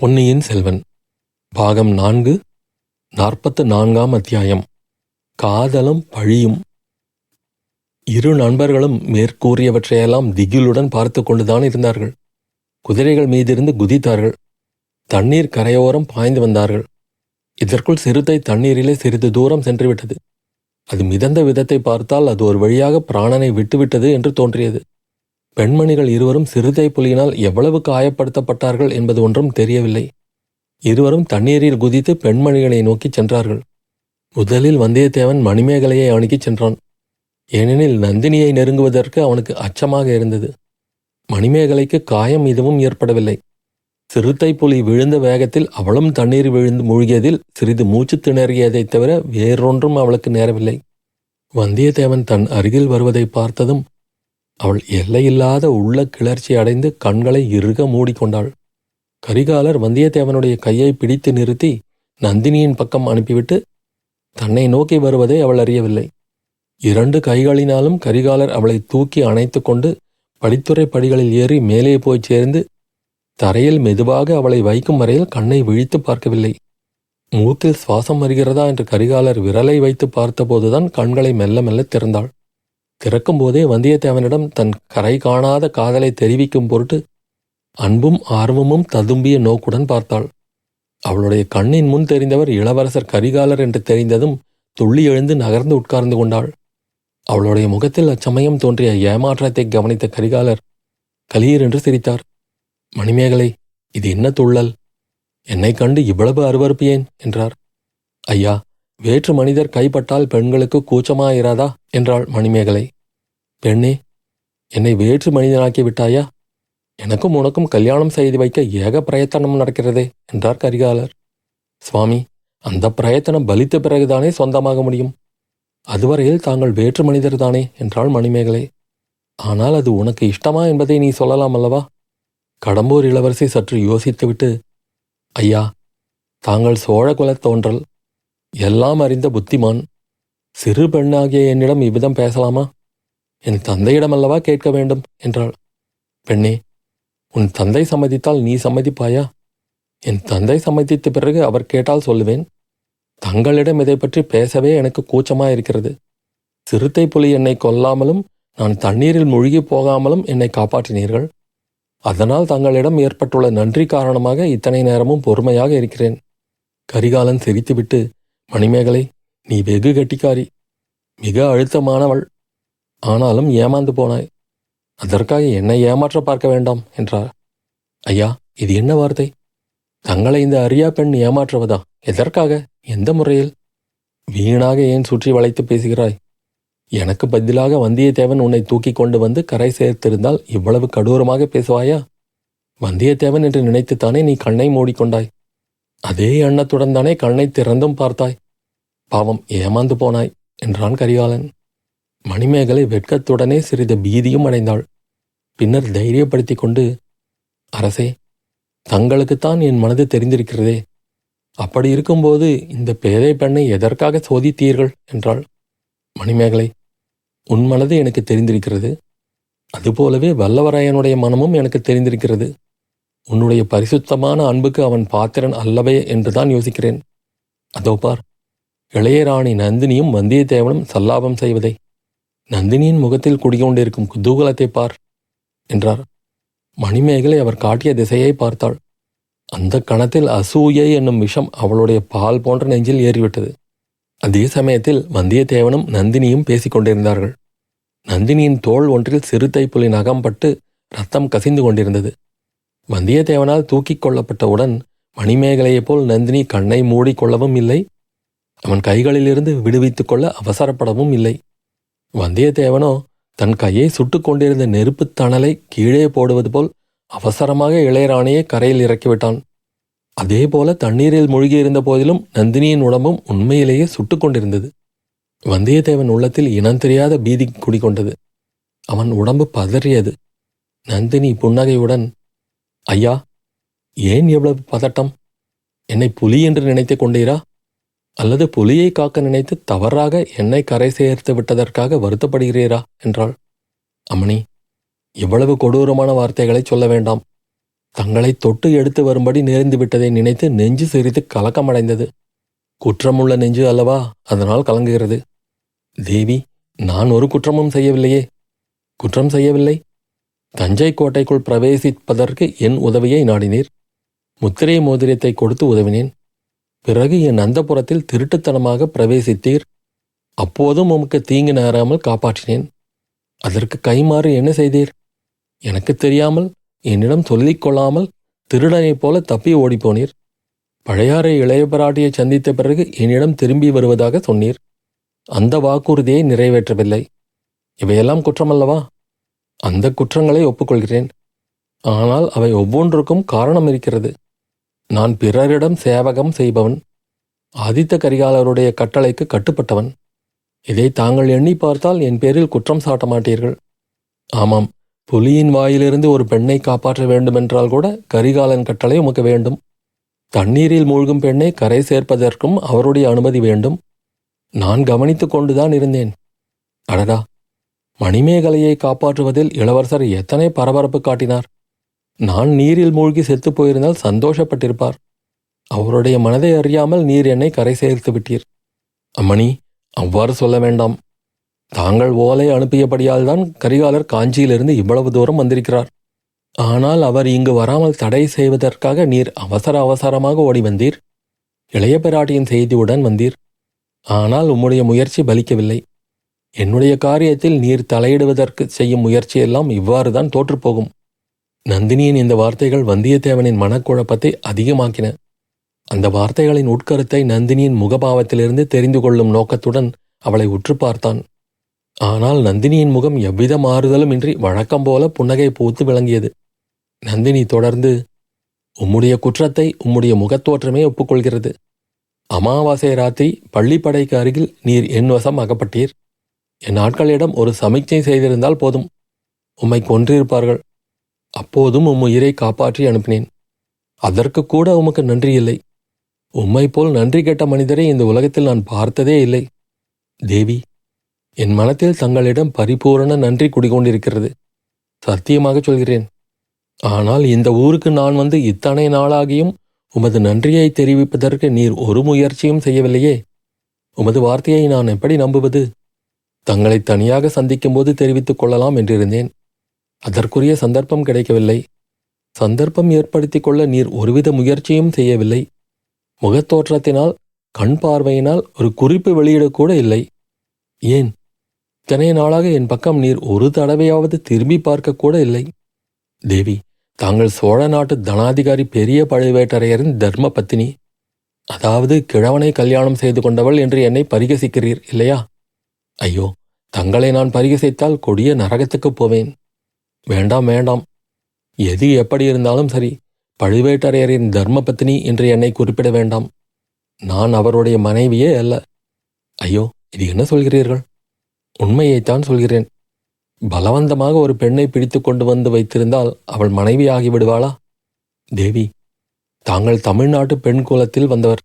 பொன்னியின் செல்வன். பாகம் நான்கு நாற்பத்து நான்காம் அத்தியாயம். காதலும் பழியும். இரு நண்பர்களும் மேற்கூறியவற்றையெல்லாம் திகிலுடன் பார்த்து கொண்டுதான் இருந்தார்கள். குதிரைகள் மீதிருந்து குதித்தார்கள். தண்ணீர் கரையோரம் பாய்ந்து வந்தார்கள். இதற்குள் சிறுத்தை தண்ணீரிலே சிறிது தூரம் சென்றுவிட்டது. அது மிதந்த விதத்தை பார்த்தால் அது ஒரு வழியாக பிராணனை விட்டுவிட்டது என்று தோன்றியது. பெண்மணிகள் இருவரும் சிறுத்தை புலியினால் எவ்வளவு காயப்படுத்தப்பட்டார்கள் என்பது ஒன்றும் தெரியவில்லை. இருவரும் தண்ணீரில் குதித்து பெண்மணிகளை நோக்கிச் சென்றார்கள். முதலில் வந்தியத்தேவன் மணிமேகலையை அணுகிச் சென்றான். ஏனெனில் நந்தினியை நெருங்குவதற்கு அவனுக்கு அச்சமாக இருந்தது. மணிமேகலைக்கு காயம் எதுவும் ஏற்படவில்லை. சிறுத்தை புலி விழுந்த வேகத்தில் அவளும் தண்ணீர் விழுந்து மூழ்கியதில் சிறிது மூச்சு திணறியதைத் தவிர வேறொன்றும் அவளுக்கு நேரவில்லை. வந்தியத்தேவன் தன் அருகில் வருவதை பார்த்ததும் அவள் எல்லையில்லாத உள்ள கிளர்ச்சி அடைந்து கண்களை இறுக மூடிக்கொண்டாள். கரிகாலர் வந்தியத்தேவனுடைய கையை பிடித்து நிறுத்தி நந்தினியின் பக்கம் அனுப்பிவிட்டு தன்னை நோக்கி வருவதை அவள் அறியவில்லை. இரண்டு கைகளினாலும் கரிகாலர் அவளை தூக்கி அணைத்து கொண்டு படித்துறை படிகளில் ஏறி மேலே போய் சேர்ந்து தரையில் மெதுவாக அவளை வைக்கும் வரையில் கண்ணை விழித்து பார்க்கவில்லை. மூக்கில் சுவாசம் வருகிறதா? என்று கரிகாலர் விரலை வைத்து பார்த்தபோதுதான் கண்களை மெல்ல மெல்ல திறந்தாள். திறக்கும்போதே வந்தியத்தேவனிடம் தன் கரை காணாத காதலை தெரிவிக்கும் பொருட்டு அன்பும் ஆர்வமும் ததும்பிய நோக்குடன் பார்த்தாள். அவளுடைய கண்ணின் முன் தெரிந்தவர் இளவரசர் கரிகாலர் என்று தெரிந்ததும் துள்ளி எழுந்து நகர்ந்து உட்கார்ந்து கொண்டாள். அவளுடைய முகத்தில் அச்சமயம் தோன்றிய ஏமாற்றத்தை கவனித்த கரிகாலர் கலீர் என்று சிரித்தார். மணிமேகலை இது என்ன துள்ளல்? என்னை கண்டு இவ்வளவு அருவறுப்பு ஏன்? என்றார். ஐயா வேற்று மனிதர் கைப்பட்டால் பெண்களுக்கு கூச்சமாயிராதா? என்றாள் மணிமேகலை. பெண்ணே என்னை வேற்று மனிதனாக்கி விட்டாயா எனக்கும் உனக்கும் கல்யாணம் செய்து வைக்க ஏக பிரயத்தனம் நடக்கிறதே என்றார் கரிகாலர். சுவாமி அந்த பிரயத்தனம் பலித்த பிறகுதானே சொந்தமாக முடியும். அதுவரையில் தாங்கள் வேற்று மனிதர் தானே என்றாள் மணிமேகலை. ஆனால் அது உனக்கு இஷ்டமா என்பதை நீ சொல்லலாம் அல்லவா? கடம்பூர் இளவரசி சற்று யோசித்துவிட்டு ஐயா தாங்கள் சோழ குலத் தோன்றல் எல்லாம் அறிந்த புத்திமான் சிறு பெண்ணாகிய என்னிடம் இவ்விதம் பேசலாமா? என் தந்தையிடம் அல்லவா கேட்க வேண்டும்? என்றாள். பெண்ணே உன் தந்தை சம்மதித்தால் நீ சம்மதிப்பாயா? என் தந்தை சம்மதித்த பிறகு அவர் கேட்டால் சொல்லுவேன். தங்களிடம் இதை பற்றி பேசவே எனக்கு கூச்சமாக இருக்கிறது சிறுத்தை புலி என்னை கொல்லாமலும் நான் தண்ணீரில் முழுகி போகாமலும் என்னை காப்பாற்றினீர்கள். அதனால் தங்களிடம் ஏற்பட்டுள்ள நன்றி காரணமாக இத்தனை நேரமும் பொறுமையாக இருக்கிறேன். கரிகாலன் சிரித்துவிட்டு மணிமேகலை நீ வெகு கெட்டிக்காரி மிக அழுத்தமானவள். ஆனாலும் ஏமாந்து போனாய். அதற்காக என்னை ஏமாற்ற பார்க்க வேண்டாம் என்றார். ஐயா இது என்ன வார்த்தை? தங்களை இந்த அரியா பெண் ஏமாற்றுவதா? எதற்காக? எந்த முறையில்? வீணாக ஏன் சுற்றி வளைத்து பேசுகிறாய்? எனக்கு பதிலாக வந்தியத்தேவன் உன்னை தூக்கி கொண்டு வந்து கரை சேர்த்திருந்தால் இவ்வளவு கடூரமாக பேசுவாயா? வந்தியத்தேவன் என்று நினைத்துத்தானே நீ கண்ணை மூடிக்கொண்டாய்? அதே எண்ணத்துடன் தானே கண்ணை திறந்தும் பார்த்தாய். பாவம் ஏமாந்து போனாய் என்றான் கரிகாலன். மணிமேகலை வெட்கத்துடனே சிறிது பீதியும் அடைந்தாள். பின்னர் தைரியப்படுத்திக் கொண்டு அரசே தங்களுக்குத்தான் என் மனது தெரிந்திருக்கிறதே. அப்படி இருக்கும்போது இந்த பேதை பெண்ணை எதற்காக சோதித்தீர்கள்? என்றாள். மணிமேகலை உன் மனது எனக்கு தெரிந்திருக்கிறது. அதுபோலவே வல்லவராயனுடைய மனமும் எனக்கு தெரிந்திருக்கிறது. உன்னுடைய பரிசுத்தமான அன்புக்கு அவன் பாத்திரன் அல்லவே என்றுதான் யோசிக்கிறேன். அதோ பார் இளையராணி நந்தினியும் வந்தியத்தேவனும் சல்லாபம் செய்வதை. நந்தினியின் முகத்தில் குடிகொண்டிருக்கும் குதூகலத்தை பார் என்றார். மணிமேகலை அவர் காட்டிய திசையை பார்த்தாள். அந்த கணத்தில் அசூயை என்னும் விஷம் அவளுடைய பால் போன்ற நெஞ்சில் ஏறிவிட்டது. அதே சமயத்தில் வந்தியத்தேவனும் நந்தினியும் பேசிக் கொண்டிருந்தார்கள். நந்தினியின் தோள் ஒன்றில் சிறுத்தை புலி நகம்பட்டு ரத்தம் கசிந்து கொண்டிருந்தது. வந்தியத்தேவனால் தூக்கிக் கொள்ளப்பட்டவுடன் மணிமேகலையைப் போல் நந்தினி கண்ணை மூடிக்கொள்ளவும் இல்லை. அவன் கைகளிலிருந்து விடுவித்துக் கொள்ள அவசரப்படவும் இல்லை. வந்தியத்தேவனோ தன் கையை சுட்டு கொண்டிருந்த நெருப்புத் தணலை கீழே போடுவது போல் அவசரமாக இளையராணியை கரையில் இறக்கிவிட்டான். அதேபோல தண்ணீரில் மூழ்கியிருந்த போதிலும் நந்தினியின் உடம்பும் உண்மையிலேயே சுட்டு கொண்டிருந்தது. வந்தியத்தேவன் உள்ளத்தில் இனம் தெரியாத பீதி குடிகொண்டது. அவன் உடம்பு பதறியது. நந்தினி புன்னகையுடன் ஐயா ஏன் எவ்வளவு பதட்டம்? என்னை புலி என்று நினைத்துக் கொண்டீரா? அல்லது புலியை காக்க நினைத்து தவறாக என்னை கரை சேர்த்து விட்டதற்காக வருத்தப்படுகிறீரா? என்றாள். அம்மணி இவ்வளவு கொடூரமான வார்த்தைகளை சொல்ல வேண்டாம். தங்களை தொட்டு எடுத்து வரும்படி நேர்ந்து விட்டதை நினைத்து நெஞ்சு சிரித்து கலக்கமடைந்தது. குற்றமுள்ள நெஞ்சு அல்லவா அதனால் கலங்குகிறது. தேவி நான் ஒரு குற்றமும் செய்யவில்லையே. குற்றம் செய்யவில்லை. தஞ்சை கோட்டைக்குள் பிரவேசிப்பதற்கு என் உதவியை நாடினீர். முத்திரை மோதிரத்தை கொடுத்து உதவினேன். பிறகு என் அந்தப்புறத்தில் திருட்டுத்தனமாக பிரவேசித்தீர். அப்போதும் உமக்கு தீங்கு நேராமல் காப்பாற்றினேன். அதற்கு கைமாறு என்ன செய்தீர்? எனக்கு தெரியாமல் என்னிடம் சொல்லிக் கொள்ளாமல் திருடனைப் போல தப்பி ஓடிப்போனீர். பழையாறை இளைய பிராட்டியை சந்தித்த பிறகு என்னிடம் திரும்பி வருவதாக சொன்னீர். அந்த வாக்குறுதியை நிறைவேற்றவில்லை. இவையெல்லாம் குற்றமல்லவா? அந்த குற்றங்களை ஒப்புக்கொள்கிறேன். ஆனால் அவை ஒவ்வொன்றுக்கும் காரணம் இருக்கிறது. நான் பிறரிடம் சேவகம் செய்பவன் ஆதித்த கரிகாலருடைய கட்டளைக்கு கட்டுப்பட்டவன். இதை தாங்கள் எண்ணி பார்த்தால் என் பேரில் குற்றம் சாட்ட மாட்டீர்கள். ஆமாம் புலியின் வாயிலிருந்து ஒரு பெண்ணை காப்பாற்ற வேண்டுமென்றால் கூட கரிகாலன் கட்டளை உமக்கு வேண்டும். தண்ணீரில் மூழ்கும் பெண்ணை கரை சேர்ப்பதற்கும் அவருடைய அனுமதி வேண்டும். நான் கவனித்து கொண்டுதான் இருந்தேன். அடடா மணிமேகலையை காப்பாற்றுவதில் இளவரசர் எத்தனை பரபரப்பு காட்டினார்? நான் நீரில் மூழ்கி செத்துப் போயிருந்தால் சந்தோஷப்பட்டிருப்பார். அவருடைய மனதை அறியாமல் நீர் என்னை கரை சேர்த்து விட்டீர். அம்மணி அவ்வாறு சொல்ல வேண்டாம். தாங்கள் ஓலை அனுப்பியபடியால் தான் கரிகாலர் காஞ்சியிலிருந்து இவ்வளவு தூரம் வந்திருக்கிறார். ஆனால் அவர் இங்கு வராமல் தடை செய்வதற்காக நீர் அவசர அவசரமாக ஓடி வந்தீர். இளைய பிராட்டியின் செய்தியுடன் வந்தீர். ஆனால் உம்முடைய முயற்சி பலிக்கவில்லை. என்னுடைய காரியத்தில் நீர் தலையிடுவதற்கு செய்யும் முயற்சியெல்லாம் இவ்வாறுதான் தோற்றுப்போகும். நந்தினியின் இந்த வார்த்தைகள் வந்தியத்தேவனின் மனக்குழப்பத்தை அதிகமாக்கின. அந்த வார்த்தைகளின் உட்கருத்தை நந்தினியின் முகபாவத்திலிருந்து தெரிந்து கொள்ளும் நோக்கத்துடன் அவளை உற்று பார்த்தான். ஆனால் நந்தினியின் முகம் எவ்வித மாறுதலும் இன்றி வழக்கம் போல புன்னகை பூத்து விளங்கியது. நந்தினி தொடர்ந்து உம்முடைய குற்றத்தை உம்முடைய முகத்தோற்றமே ஒப்புக்கொள்கிறது. அமாவாசை ராத்திரி பள்ளிப்படைக்கு அருகில் நீர் என் வசம் அகப்பட்டீர். என் ஆட்களிடம் ஒரு சமிக்ஞை செய்திருந்தால் போதும். உம்மை கொன்றிருப்பார்கள். அப்போதும் உம் உயிரை காப்பாற்றி அனுப்பினேன். அதற்கு கூட உமக்கு நன்றி இல்லை. உம்மை போல் நன்றி கெட்ட மனிதரை இந்த உலகத்தில் நான் பார்த்ததே இல்லை. தேவி என் மனத்தில் தங்களிடம் பரிபூரண நன்றி குடிகொண்டிருக்கிறது. சத்தியமாக சொல்கிறேன். ஆனால் இந்த ஊருக்கு நான் வந்து இத்தனை நாளாகியும் உமது நன்றியை தெரிவிப்பதற்கு நீர் ஒரு முயற்சியும் செய்யவில்லையே. உமது வார்த்தையை நான் எப்படி நம்புவது? தங்களை தனியாக சந்திக்கும்போது தெரிவித்துக் கொள்ளலாம் என்றிருந்தேன். அதற்குரிய சந்தர்ப்பம் கிடைக்கவில்லை. சந்தர்ப்பம் ஏற்படுத்திக் கொள்ள நீர் ஒருவித முயற்சியும் செய்யவில்லை. முகத்தோற்றத்தினால் கண் பார்வையினால் ஒரு குறிப்பு வெளியிடக்கூட இல்லை. ஏன்? இத்தனை நாளாக என் பக்கம் நீர் ஒரு தடவையாவது திரும்பி பார்க்கக்கூட இல்லை. தேவி தாங்கள் சோழ நாட்டு தனாதிகாரி பெரிய பழுவேட்டரையரின் தர்ம பத்தினி. அதாவது கிழவனை கல்யாணம் செய்து கொண்டவள் என்று என்னை பரிகசிக்கிறீர் இல்லையா? ஐயோ தங்களை நான் பரிகசித்தால் கொடிய நரகத்துக்குப் போவேன். வேண்டாம் வேண்டாம். எது எப்படி இருந்தாலும் சரி பழுவேட்டரையரின் தர்மபத்னி என்று என்னை குறிப்பிட வேண்டாம். நான் அவருடைய மனைவியே அல்ல. ஐயோ இது என்ன சொல்கிறீர்கள்? உண்மையைத்தான் சொல்கிறேன். பலவந்தமாக ஒரு பெண்ணை பிடித்து கொண்டு வந்து வைத்திருந்தால் அவள் மனைவியாகி விடுவாளா? தேவி தாங்கள் தமிழ்நாட்டு பெண் குலத்தில் வந்தவர்.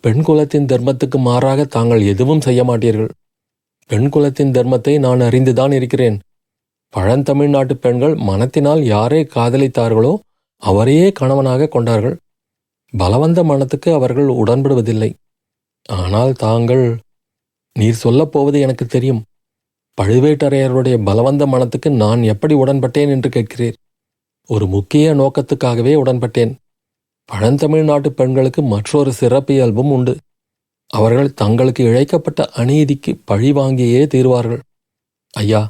பெண் குலத்தின் தர்மத்துக்கு மாறாக தாங்கள் எதுவும் செய்ய மாட்டீர்கள். பெண் குலத்தின் தர்மத்தை நான் அறிந்துதான் இருக்கிறேன். பழந்தமிழ்நாட்டு பெண்கள் மனத்தினால் யாரை காதலித்தார்களோ அவரையே கணவனாக கொண்டார்கள். பலவந்த மனத்துக்கு அவர்கள் உடன்படுவதில்லை. ஆனால் தாங்கள் நீர் சொல்லப் போவது எனக்கு தெரியும். பழுவேட்டரையருடைய பலவந்த மனத்துக்கு நான் எப்படி உடன்பட்டேன் என்று கேட்கிறீர். ஒரு முக்கிய நோக்கத்துக்காகவே உடன்பட்டேன். பழந்தமிழ்நாட்டு பெண்களுக்கு மற்றொரு சிறப்பியல்பும் உண்டு. அவர்கள் தங்களுக்கு இழைக்கப்பட்ட அநீதிக்கு பழி வாங்கியே தீர்வார்கள். ஐயா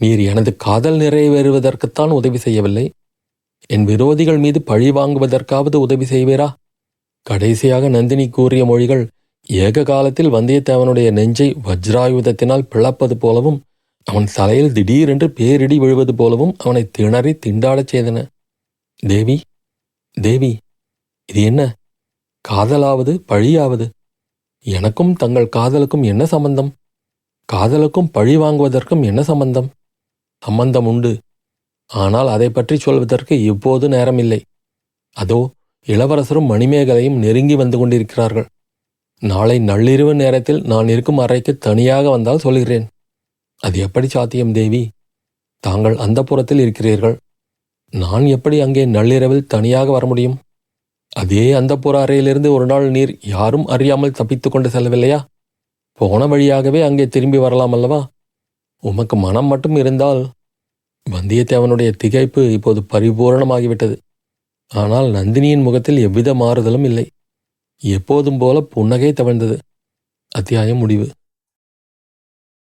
நீர் எனது காதல் நிறைவேறுவதற்குத்தான் உதவி செய்யவில்லை. என் விரோதிகள் மீது பழி வாங்குவதற்காவது உதவி செய்வீரா? கடைசியாக நந்தினி கூறிய மொழிகள் ஏக காலத்தில் வந்தியத்தேவனுடைய நெஞ்சை வஜ்ராயுதத்தினால் பிளப்பது போலவும் அவன் தலையில் திடீரென்று பேரிடி விழுவது போலவும் அவனை திணறி திண்டாடச் செய்தன. தேவி தேவி இது என்ன? காதலாவது பழியாவது? எனக்கும் தங்கள் காதலுக்கும் என்ன சம்பந்தம்? காதலுக்கும் பழி வாங்குவதற்கும் என்ன சம்பந்தம்? சம்பந்தம் உண்டு. ஆனால் அதை பற்றி சொல்வதற்கு இப்போது நேரமில்லை. அதோ இளவரசரும் மணிமேகலையும் நெருங்கி வந்து கொண்டிருக்கிறார்கள். நாளை நள்ளிரவு நேரத்தில் நான் இருக்கும் அறைக்கு தனியாக வந்தால் சொல்கிறேன். அது எப்படி சாத்தியம் தேவி? தாங்கள் அந்த புறத்தில் இருக்கிறீர்கள். நான் எப்படி அங்கே நள்ளிரவில் தனியாக வர முடியும்? அதே அந்த புற அறையிலிருந்து ஒரு நாள் நீர் யாரும் அறியாமல் தப்பித்து கொண்டு செல்லவில்லையா? போன வழியாகவே அங்கே திரும்பி வரலாம் அல்லவா? உமக்கு மனம் மட்டும் இருந்தால் வந்தியத்தேவனுடைய திகைப்பு இப்போது பரிபூரணமாகிவிட்டது. ஆனால் நந்தினியின் முகத்தில் எவ்வித மாறுதலும் இல்லை. எப்போதும் போல புன்னகை தவழ்ந்தது. அத்தியாயம் முடிவு.